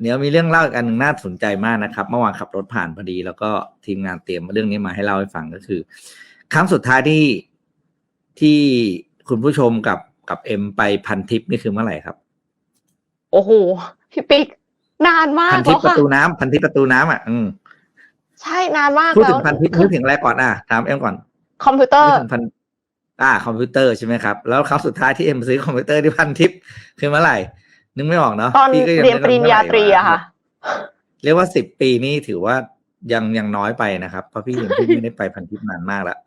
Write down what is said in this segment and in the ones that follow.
เดี๋ยวมีเรื่องเล่าอีกอันหนึ่งน่าสนใจมากนะครับ เมื่อวานขับรถผ่านพอดี แล้วก็ทีมงานเตรียมเรื่องนี้มาให้เล่าให้ฟังก็คือ ครั้งสุดท้ายที่ที่คุณผู้ชมกับกับเอ็มไปพันทิปนี่คือเมื่อไหร่ครับ โอ้โหพี่ปิ๊กนานมากพันทิปแล้วประค่ะตูน้ำพันทิปประตูน้ำอะ อืมใช่นานมากพูดแล้ถึวงพันทิปคืนึอกถึงอะไรก่อนอะถามเอ็มก่อน คอมพิวเตอนึร์กถึงพันอ่า คอมพิวเตอร์ใช่ไหมครับ แล้วครั้งสุดท้ายที่เอ็มซื้อคอมพิวเตอร์ที่พันทิปคือเมื่อไหร่ นึกไม่ออกเนาะตอนพี่ก็งเรียนปริญญาตรีอะค่ะ เรียกว่าสิบปีนี่ถือว่ายังยังน้อยไปนะครับ เพราะพี่ยังพี่ไม่ได้ไปพันทิปนานมากแล้ว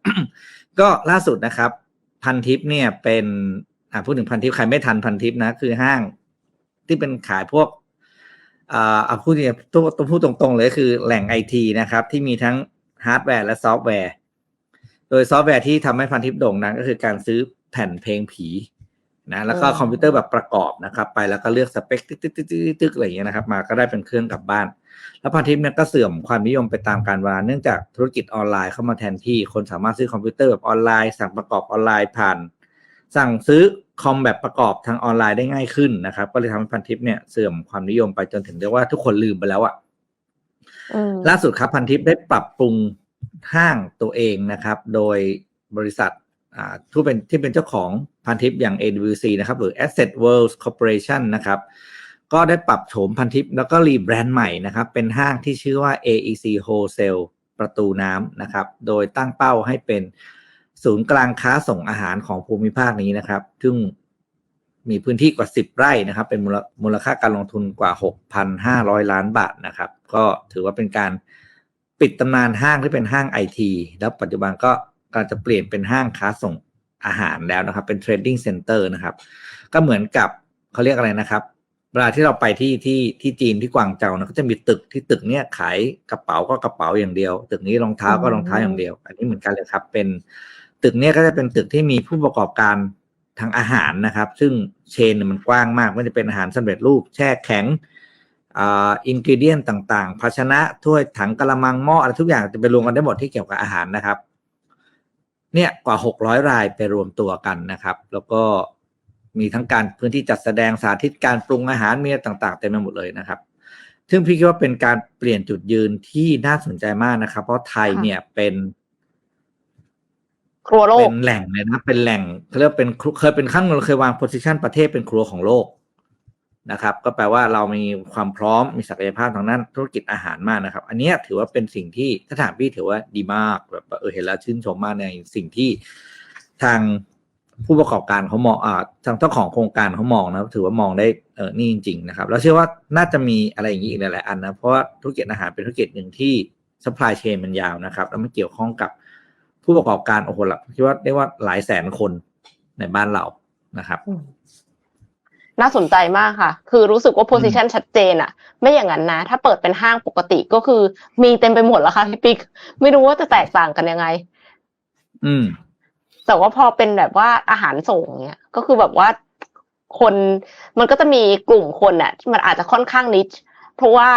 ก็ล่าสุดนะครับ พันทิปเนี่ยเป็นอ่าพูดถึงพันทิปใครไม่ทันพันทิปนะ คือห้างที่เป็นขายพวกอ่าเอาพูดเนี่ยต้องต้องพูดตรงๆเลยคือแหล่งไอทีนะครับ ที่มีทั้งฮาร์ดแวร์และซอฟต์แวร์ โดยซอฟต์แวร์ที่ทำให้พันทิปโด่งดังก็คือการซื้อแผ่นเพลงผี นะแล้วก็อืมคอมพิวเตอร์แบบประกอบนะครับ ไปแล้วก็เลือกสเปคตึ๊กตึ๊กตึ๊กตึ๊กตึ๊กอะไรอย่างเงี้ยนะครับ มาก็ได้เป็นเครื่องกลับบ้าน แล้วพันทิปเนี่ยก็เสื่อมความนิยมไปตามกาลเวลาเนื่องจากธุรกิจออนไลน์เข้ามาแทนที่คนสามารถซื้อคอมพิวเตอร์แบบออนไลน์สั่งประกอบออนไลน์ผ่าน สั่งซื้อคอมแบบประกอบทางออนไลน์ได้ง่ายขึ้นนะครับ ก็เลยทำให้พันทิปเนี่ยเสื่อมความนิยมไปจนถึงเรียกว่าทุกคนลืมไปแล้วอะอืมล่าสุดครับพันทิปได้ปรับปรุงห้างตัวเองนะครับ โดยบริษัทอ่า ที่เป็นที่เป็นเจ้าของพันทิปอย่าง AWC นะครับ หรือ Asset World Corporation นะครับ ก็ได้ปรับโฉมพันทิปแล้วก็รีแบรนด์ใหม่นะครับ เป็นห้างที่ชื่อว่า AEC Wholesale ประตูน้ำนะครับ โดยตั้งเป้าให้เป็นศูนย์กลางค้าส่งอาหารของภูมิภาคนี้นะครับ ซึ่งมีพื้นที่กว่า 10 ไร่นะครับ เป็นมูลมลค่าการลงทุนกว่า 6,500 ล้านบาทนะครับ ก็ถือว่าเป็นการปิดตำนานห้างที่เป็นห้างไอทีแล้วปัจจุบันก็ กำลังจะเปลี่ยนเป็นห้างค้าส่งอาหารแล้วนะครับ เป็นเทรดดิ้งเซ็นเตอร์นะครับ ก็เหมือนกับเขาเรียกอะไรนะครับเวลาที่เราไปที่ที่ที่จีนที่กวางเจานะก็จะมีตึกที่ตึกเนี้ยขายกระเป๋าก็กระเป๋าอย่างเดียว ตึกนี้รองเท้าก็รองเท้าอย่างเดียว อันนี้เหมือนกันเลยครับ เป็นตึกเนี้ยก็จะเป็นตึกที่มีผู้ประกอบการทางอาหารนะครับ ซึ่งเชนเนี่ยมันกว้างมากไม่ว่าจะเป็นอาหารสำเร็จรูปแช่แข็งอ่าอินกิเดียนต่างๆ ภาชนะถ้วยถังกระมังหม้ออะไรทุกอย่างจะไปรวมกันได้หมดที่เกี่ยวกับอาหารนะครับ เนี่ยกว่า 600 รายไปรวมตัวกันนะครับ แล้วก็มีทั้งการพื้นที่จัดแสดงสาธิตการปรุงอาหารมีอะไรต่างๆเต็มไปหมดเลยนะครับ ซึ่งพี่คิดว่าเป็นการเปลี่ยนจุดยืนที่น่าสนใจมากนะครับ เพราะไทยเนี่ยเป็นครัวโลเป็กนแหล่งเลยนะเป็นแหล่งเขาเรียกว่าเป็นครัวเคยเป็นขั้นเคยวางโพสิชันประเทศเป็นครัวของโลก นะครับ ก็แปลว่าเรามีความพร้อมมีศักยภาพทางด้านธุรกิจอาหารมากนะครับ อันนี้ถือว่าเป็นสิ่งที่ถ้าถามพี่ถือว่าดีมากแบบเออเห็นแล้วชื่นชมมากในสิ่งที่ทางผู้ประกอบการเขามองอ่าทางเจ้าของโครงการเขามองนะถือว่ามองได้เออนี่จริงๆนะครับ แล้วเชื่อว่าน่าจะมีอะไรอย่างนี้อีกหลายๆอันนะเพราะว่าธุรกิจอาหารเป็นธุรกิจหนึ่งที่ supply chain มันยาวนะครับ แล้วมันเกี่ยวข้องกับผู้ประกอบการโอ้โหหลักคิดว่าได้ว่าหลายแสนคนในบ้านเรานะครับ น่าสนใจมากค่ะ คือรู้สึกว่า position ชัดเจนอะไม่อย่างนั้นนะ ถ้าเปิดเป็นห้างปกติก็คือ มีเต็มไปหมดแล้วค่ะพี่ปิ๊ก ไม่รู้ว่าจะแตกต่างกันยังไง อืม แต่ว่าพอเป็นแบบว่าอาหารส่งเนี่ย ก็คือแบบว่าคนมันก็จะมีกลุ่มคนน่ะที่มันอาจจะค่อนข้างนิช เพราะว่า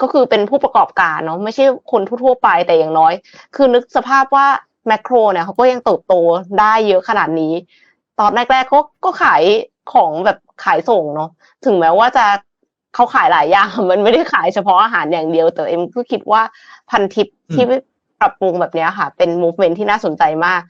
ก็คือเป็นผู้ประกอบการเนาะไม่ใช่คนทั่วๆไปแต่อย่างน้อย คือนึกสภาพว่าแมคโครเนี่ยเขาก็ยังเติบโตได้เยอะขนาดนี้ ตอนแรกๆเขาก็ขายของแบบ ขายส่งเนาะถึงแม้ว่าจะเขาขายหลายอย่างมันไม่ได้ขายเฉพาะอาหารอย่างเดียว แต่เอ็มก็คิดว่าพันทิปที่ปรับปรุงแบบเนี้ยค่ะ เป็น movement ที่น่าสนใจมาก